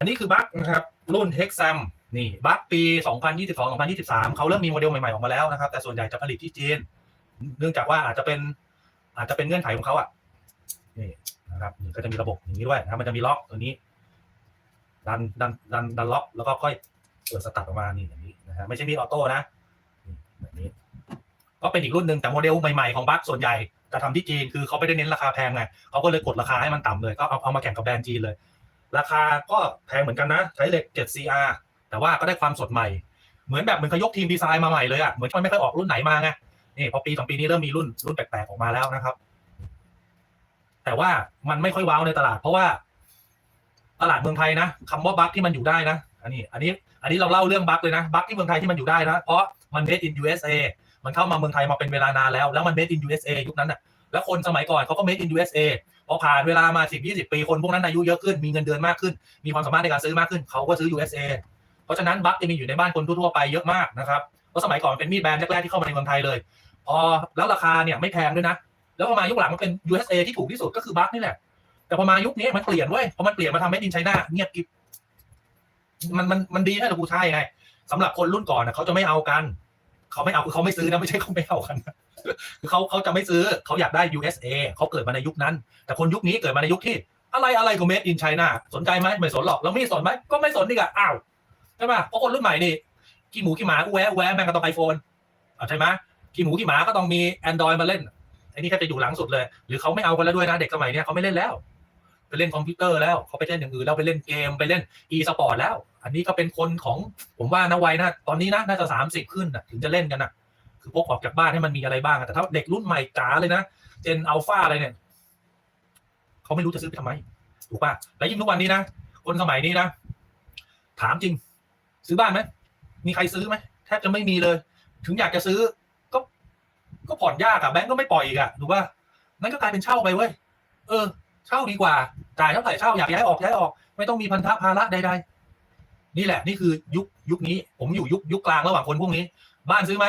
อันนี้คือบัคนะครับรุ่น Hexam นี่บัคปี 2022 2023 เขาเริ่มมีโมเดลใหม่ๆ ออกมาแล้วนะครับ แต่ส่วนใหญ่จะผลิตที่จีน เนื่องจากว่าอาจจะเป็นอาจจะเป็นเงื่อนไขของเขาอะนี่นะครับก็จะมีระบบอย่างนี้ด้วยนะครับมันจะมีล็อกตัวนี้ ดันดันดันดันล็อก แล้วก็ค่อยเปิดสตาร์ทออกมานี่อย่างนี้นะฮะไม่ใช่มีออโต้นะแบบนี้ ก็เป็นอีกรุ่นหนึ่งแต่โมเดลใหม่ๆของบัคส่วนใหญ่จะทำที่จีนคือเขาไม่ได้เน้นราคาแพงไงเขาก็เลยกดราคาให้มันต่ำเลยก็เอาเอามาแข่งกับแบรนด์จีนเลย ราคาก็แพงเหมือนกันนะ ใช้เหล็ก 7CR แต่ว่าก็ได้ความสดใหม่ เหมือนแบบเหมือนเขายกทีมดีไซน์มาใหม่เลยอะเหมือนมันไม่เคยออกรุ่นไหนมาไง นี่พอปีสองปีนี้เริ่มมีรุ่นรุ่นแปลกๆออกมาแล้วนะครับ แต่ว่ามันไม่ค่อยว้าวในตลาด เพราะว่า ตลาดเมืองไทยนะคำว่าบัคที่มันอยู่ได้นะ อันนี้ อันนี้ อันนี้เราเล่าเรื่องบัคเลยนะ บัคที่เมืองไทยที่มันอยู่ได้นะ เพราะมัน made in USA มันเข้ามาเมืองไทยมาเป็นเวลานานแล้ว แล้วมัน made in USA ยุคนั้นน่ะ แล้วคนสมัยก่อนเขาก็ made in USA พอผ่านเวลามา10 20ปีคนพวกนั้นอายุเยอะขึ้นมีเงินเดือนมากขึ้น มีความสามารถในการซื้อมากขึ้นเขาก็ซื้อ USA เพราะฉะนั้นบัคจะมีอยู่ในบ้านคนทั่วๆไปเยอะมากนะครับเพราะสมัยก่อนเป็นมีดแบรนด์แรกๆที่เข้ามาในเมืองไทยเลย พอแล้วราคาเนี่ยไม่แพงด้วยนะ แล้วพอมายุคหลังมันเป็น USA ที่ถูกที่สุดก็คือบัคนี่แหละ แต่พอมายุคนี้มันเปลี่ยนเว้ยพอมันเปลี่ยนมาทำให้ดินไชน่าเงียบกิบมันมันมันดีให้เรากูใช่ไงสำหรับคนรุ่นก่อนนะเขาจะไม่เอากัน เขาไม่เอาคือเขาไม่ซื้อนะไม่ใช่เขาไม่เอากันคือเขาเขาจะไม่ซื้อเขาอยากได้ USA เขาเกิดมาในยุคนั้น แต่คนยุคนี้เกิดมาในยุคที่ อะไรอะไรก็ made in China สนใจไหมไม่สนหรอกแล้วมีสนไหมก็ไม่สนนี่กะอ้าวใช่ป่ะเพราะคนรุ่นใหม่นี่ขี้หมูขี้หมาแวะแวะแม่งก็ต้องไอโฟนใช่ไหมขี้หมูขี้หมาก็ต้องมี Android มาเล่นไอ้นี่แค่จะอยู่หลังสุดเลย หรือเขาไม่เอากันแล้วด้วยนะเด็กสมัยนี้เขาไม่เล่นแล้ว ไปเล่นคอมพิวเตอร์แล้วเขาไปเล่นอย่างอื่นแล้วไปเล่นเกมไปเล่น e สปอร์ตแล้ว อันนี้ก็เป็นคนของผมว่านะวัยนะตอนนี้นะน่าจะสามสิบขึ้นนะถึงจะเล่นกันนะคือพกออกจากบ้านให้มันมีอะไรบ้างแต่ถ้าเด็กรุ่นใหม่จ๋าเลยนะเจนอัลฟาอะไรเนี่ยเขาไม่รู้จะซื้อไปทำไมถูกป่ะแล้วยิ่งทุกวันนี้นะคนสมัยนี้นะถามจริง ซื้อบ้านไหมมีใครซื้อไหมแทบจะไม่มีเลย ถึงอยากจะซื้อ ก็ ก็ผ่อนยากอะแบงก์ก็ไม่ปล่อยอีกอะถูกป่ะนั่นก็กลายเป็นเช่าไปเว้ยเออ เช่าดีกว่า จ่ายเท่าไหร่เช่าอยากย้ายออกย้ายออก ไม่ต้องมีพันธะภาระใดๆนี่แหละ นี่คือยุคยุคนี้ ผมอยู่ยุคยุคกลางระหว่างคนพวกนี้ บ้านซื้อไหม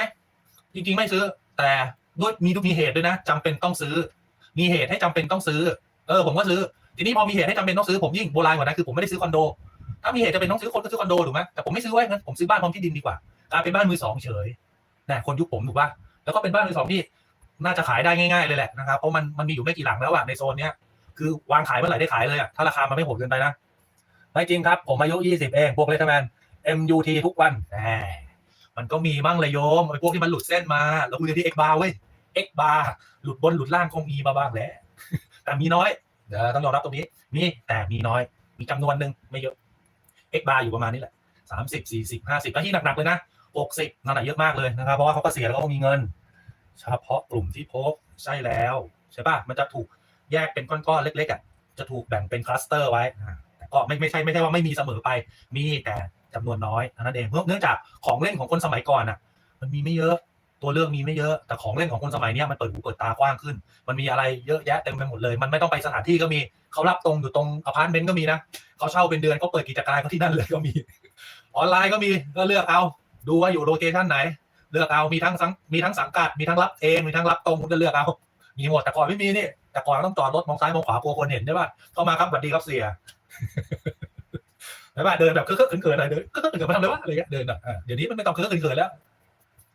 จริงๆไม่ซื้อ แต่ด้วยมีมีเหตุด้วยนะจำเป็นต้องซื้อ มีเหตุให้จำเป็นต้องซื้อ เออ ผมก็ซื้อ ทีนี้พอมีเหตุให้จำเป็นต้องซื้อผมยิ่งโบราณกว่านั้นคือผมไม่ได้ซื้อคอนโด ถ้ามีเหตุจะเป็นต้องซื้อคนก็ซื้อคอนโดถูกไหมแต่ผมไม่ซื้อไว้งั้นผมซื้อบ้านพร้อมที่ดินดีกว่ากลายเป็นบ้านมือสองเฉยนะคนยุคผมถูกป่ะแล้วก็เป็นบ้านมือสองที่น่าจะขายได้ง่ายๆเลยแหละนะครับเพราะมันมันมีอยู่ไม่กี่หลังแล้วอะในโซนเนี้ย คือวางขายเมื่อไหร่ได้ขายเลยอะถ้าราคามันไม่โหดเกินไปนะไม่จริงครับ ผมอายุ 20 เอง พวกเลทแมน MUT ทุกวันแหมมันก็มีบ้างเลยโยมไอ้พวกที่มันหลุดเส้นมาแล้วคุยกันที่ X bar เว้ย X bar หลุดบนหลุดล่างคงมีมาบ้างแหละ แต่มีน้อยเดี๋ยวต้องยอมรับตรงนี้ มีแต่มีน้อย มีจำนวนหนึ่งไม่เยอะ X bar อยู่ประมาณนี้แหละ30 40 50แล้วที่หนักๆเลยนะ60นั่นแหละเยอะมากเลยนะครับ เพราะว่าเขาก็เสียแล้วก็มีเงิน เฉพาะกลุ่มที่พบใช่แล้วใช่ป่ะ มันจะถูก แยกเป็นก้อนๆเล็กๆอะจะถูกแบ่งเป็นคลัสเตอร์ไว้แต่ก็ไม่ไม่ใช่ไม่ใช่ว่าไม่มีเสมอไป มีแต่จำนวนน้อยเท่านั้นเองเนื่องจากของเล่นของคนสมัยก่อนอะ มันมีไม่เยอะตัวเลือกมีไม่เยอะแต่ของเล่นของคนสมัยนี้มันเปิดหูเปิดตากว้างขึ้น มันมีอะไรเยอะแยะเต็มไปหมดเลย มันไม่ต้องไปสถานที่ก็มีเขารับตรงอยู่ตรงอพาร์ตเมนต์ก็มีนะเขาเช่าเป็นเดือนเขาเปิดกิจการเขาที่นั่นเลยก็มี ออนไลน์ก็มีก็เลือกเอา ดูว่าอยู่โลเคชั่นไหน เลือกเอามีทั้งสังมีทั้งสังกัดมีทั้งรับเองมีทั้งรับตรงคุณจะเลือกเอา มีหมดแต่ก่อนไม่มีนี่แต่ก่อนต้องจอดรถมองซ้ายมองขวากลัวคนเห็นใช่ป่ะเข้ามาครับสวัสดีครับเสียใช่ป่ะเดินแบบเคอะเขินๆหน่อยเดินเคอะเขินๆมาทำอะไรวะอะไรเงี้ยเดินแบบเดี๋ยวนี้มันไม่ต้องเคอะเขินๆแล้ว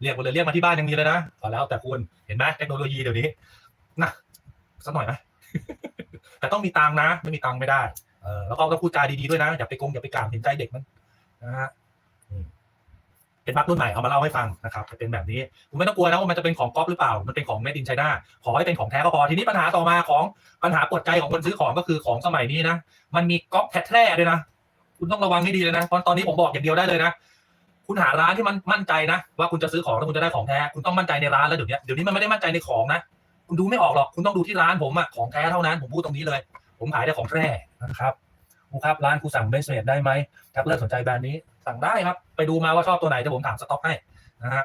เรียกมาเลยเรียกมาที่บ้านยังมีเลยนะขอแล้วแต่คุณเห็นไหมเทคโนโลยีเดี๋ยวนี้นะสักหน่อยไหมแต่ต้องมีตังนะ ไม่มีตังไม่ได้เออแล้วก็ต้องพูดจาดีๆด้วยนะอย่าไปโกงอย่าไปกลางเห็นใจเด็กมันนะฮะ เป็นบัครุ่นใหม่เอามาเล่าให้ฟังนะครับจะเป็นแบบนี้คุณไม่ต้องกลัวนะว่ามันจะเป็นของก๊อปหรือเปล่า มันเป็นของ made in China ขอให้เป็นของแท้ก็พอทีนี้ปัญหาต่อมาของปัญหาปวดใจของคนซื้อของก็คือของสมัยนี้นะมันมีก๊อปแท้ๆด้วยนะคุณต้องระวังให้ดีเลยนะตอนตอนนี้ผมบอกอย่างเดียวได้เลยนะคุณหาร้านที่มันมั่นใจนะ ว่าคุณจะซื้อของแล้วคุณจะได้ของแท้คุณต้องมั่นใจในร้านแล้วเดี๋ยวนี้เดี๋ยวนี้มันไม่ได้มั่นใจในของนะคุณดูไม่ออกหรอกคุณต้องดูที่ร้านผมอะของแท้เท่านั้นผมพูดตรงนี้เลย ผมขายได้ของแท้นะครับครูครับร้านครูสั่งเบสเมดได้ไหมถ้าเลิกสนใจแบรนด์นี้ สั่งได้ครับ ไปดูมาว่าชอบตัวไหนจะผมถามสต็อกให้นะฮะ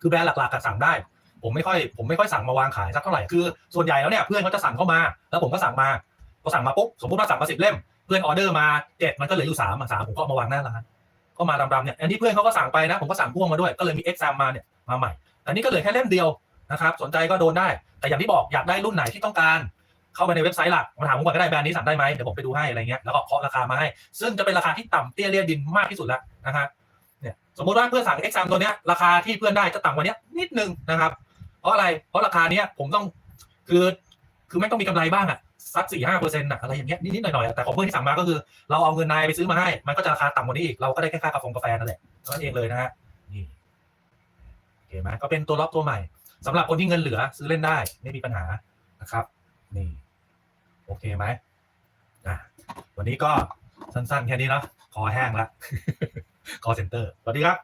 คือแบรนด์หลักๆก็สั่งได้ ผมไม่ค่อยผมไม่ค่อยสั่งมาวางขายสักเท่าไหร่คือส่วนใหญ่แล้วเนี่ยเพื่อนเขาจะสั่งเข้ามา แล้วผมก็สั่งมาพอสั่งมาปุ๊บสมมติว่าสั่งมาสิบเล่มเพื่อนออเดอร์มาเจ็ดมันก็เหลืออยู่สามสามผมก็มาวางหน้าร้านก็มาดำๆเนี่ยอันที่เพื่อนเขาก็สั่งไปนะ ผมก็สั่งพ่วงมาด้วยก็เลยมีเอ็กซามมาเนี่ยมาใหม่อันนี้ก็เหลือแค่เล่มเดียวนะครับสนใจก็โดนได้ แต่อย่างที่บอกอยากได้รุ่นไหนที่ต้องการ เข้าไปในเว็บไซต์หลักมาถามผมก่อนก็ได้แบรนด์นี้สั่งได้ไหมเดี๋ยวผมไปดูให้อะไรเงี้ยแล้วก็เคาะราคามาให้ ซึ่งจะเป็นราคาที่ต่ำเตี้ยเลี่ยดินมากที่สุดแล้วนะฮะเนี่ยสมมติว่าเพื่อนสั่ง X 3 ตัวเนี้ยราคาที่เพื่อนได้จะต่ำกว่านี้นิดนึงนะครับ เพราะอะไรเพราะราคาเนี้ยผมต้องคือคือไม่ต้องมีกำไรบ้างอะสักสี่ห้าเปอร์เซ็นต์อะอะไรอย่างเงี้ยนิดๆหน่อยๆอะแต่ของเพื่อนที่สั่งมาก็คือ เราเอาเงินนายไปซื้อมาให้มันก็จะราคาต่ำกว่านี้อีกเราก็ได้แค่ค่ากาแฟกาแฟนั่นแหละเท่านั้นเองเลยนะฮะนี่โอเคไหมก็เป็นตัวล็อกตัวใหม่สำหรับคนที่เงินเหลือซื้อเล่นได้ไม่มีปัญหานะครับนี่ โอเคไหมอะวันนี้ก็สั้นๆ แค่นี้เนาะคอแห้งละคอเซ็นเตอร์สวัสดีครับ